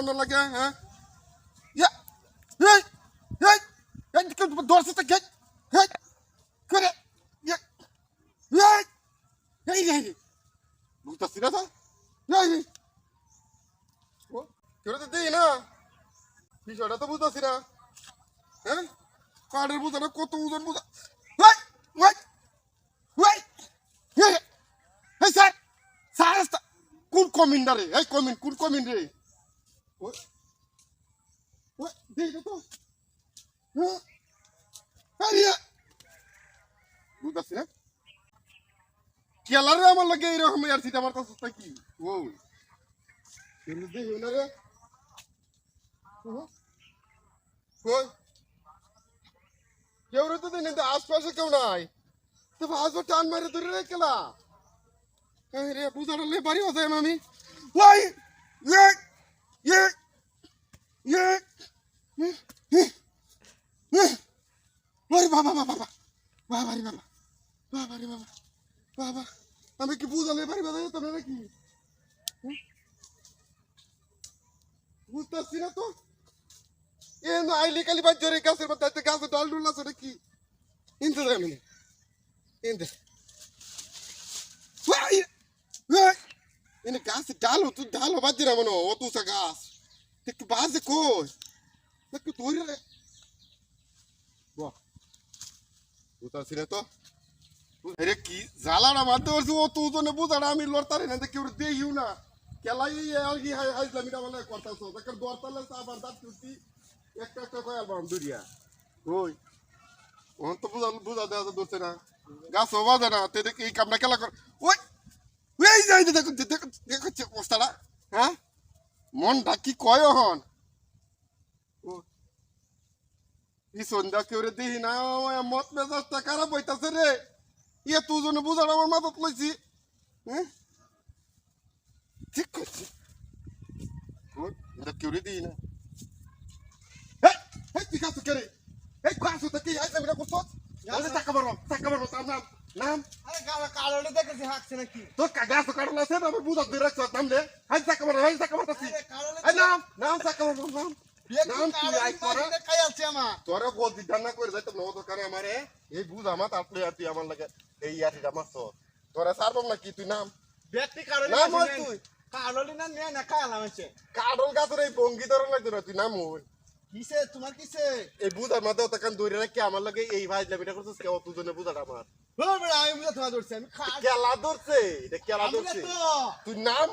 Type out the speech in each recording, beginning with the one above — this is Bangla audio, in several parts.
বানানোর লাগে হ্যাঁ ইয়া এই কি করে ইয়া বুঝতাছি না তা কেউ তো দেই না বিষয়টা তো বুঝতাছি না হ্যাঁ কার্ডের বুঝা না কত ওজন বুঝা স্যার স্যার কোন কমিন রে এই কমিন কোন কমিন রে ওই দেই না তো হ্যাঁ আরে বুঝতাছি না কেলারে আমার লাগে এরকম আর সিটা আমার কাছে কি ও দেই না রে? কই কেউ রে তো দিন আশপাশে কেউ নাই। তো আসব টান মারে ধরে রে কেলা। রে বুঝাটা বাড়ি হতে আমি। ওই ইয়ে ইয়ে ওরে তো এ না আইলি কালি বাদ জোরে গাছের মধ্যে গাছে ডাল ডুল আছে নাকি ইনতে দেয় মানে ইনতে এনে গাছে ডাল তুই ডাল দিরা মনো ও তুই গাছ একটু বাজে কই একটু ধরে রে বাহ বুঝতেছি না তো আরে কি জ্বালাটা মারতে পারছি ও তুই জন্য বুঝাটা আমি লড়তারি না কেউ দেখিও না কেলাই আর কি হাই হাইজলামিটা মানে করতাছ তাকে দরতালে আবার দাঁত তুই একটা একটা কয় অ্যালবাম দুরিয়া ওই ওন তো বুঝা বুঝা দেওয়া তো ধরছে না গাছ যায় না তে দেখি এই কামটা খেলা কর ওই ওই যাই দেখো দেখো মনটা কি কয় হন ই সন্ধ্যা কেউ রে দেখি না মত মেজাজটা খারাপ হইতাছে রে। ইয়ে তুই জন্য বুঝাটা আমার মাথাত লইছি। হ্যাঁ ঠিক করছি। এটা কেউ রে দিই না। তুই কাছো কে রে? এই কাছো তে কি আইছে মিরা করছস টাকা মারো টাকা মারো, তার নাম নাম। কালোটা দেখেছি হাঁকছে নাকি? তোর কাগজ তো আছে আমি বুঝা দিয়ে রাখছ নাম হাই টাকা মারো হাই টাকা মারতাছি। এই নাম নাম মারো নাম তোরা? করে না আমারে? বুঝ আমার তারপরে তুই আমার লাগে এই ইয়াটি মারছ। তোরা সারবাম না কি তুই নাম? ব্যক্তি নাম তুই। কালোটা না নে না কালাম আছে কাডল গাছের এই বঙ্গি ধরে লাগতো না তুই নাম ওই কিসে? তোমার কিসে? এই বুঝার মাঝে তখন দৌড়ে রাখি আমার লাগে এই ভাই লেবিটা করছিস কেউ তুই জন্য বুঝাটা আমার খেলা ধরছি আমি কেলা ধরছে এটা না ধরছে। তুই নাম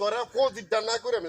তোরা ফৌজির ডান্না করে আমি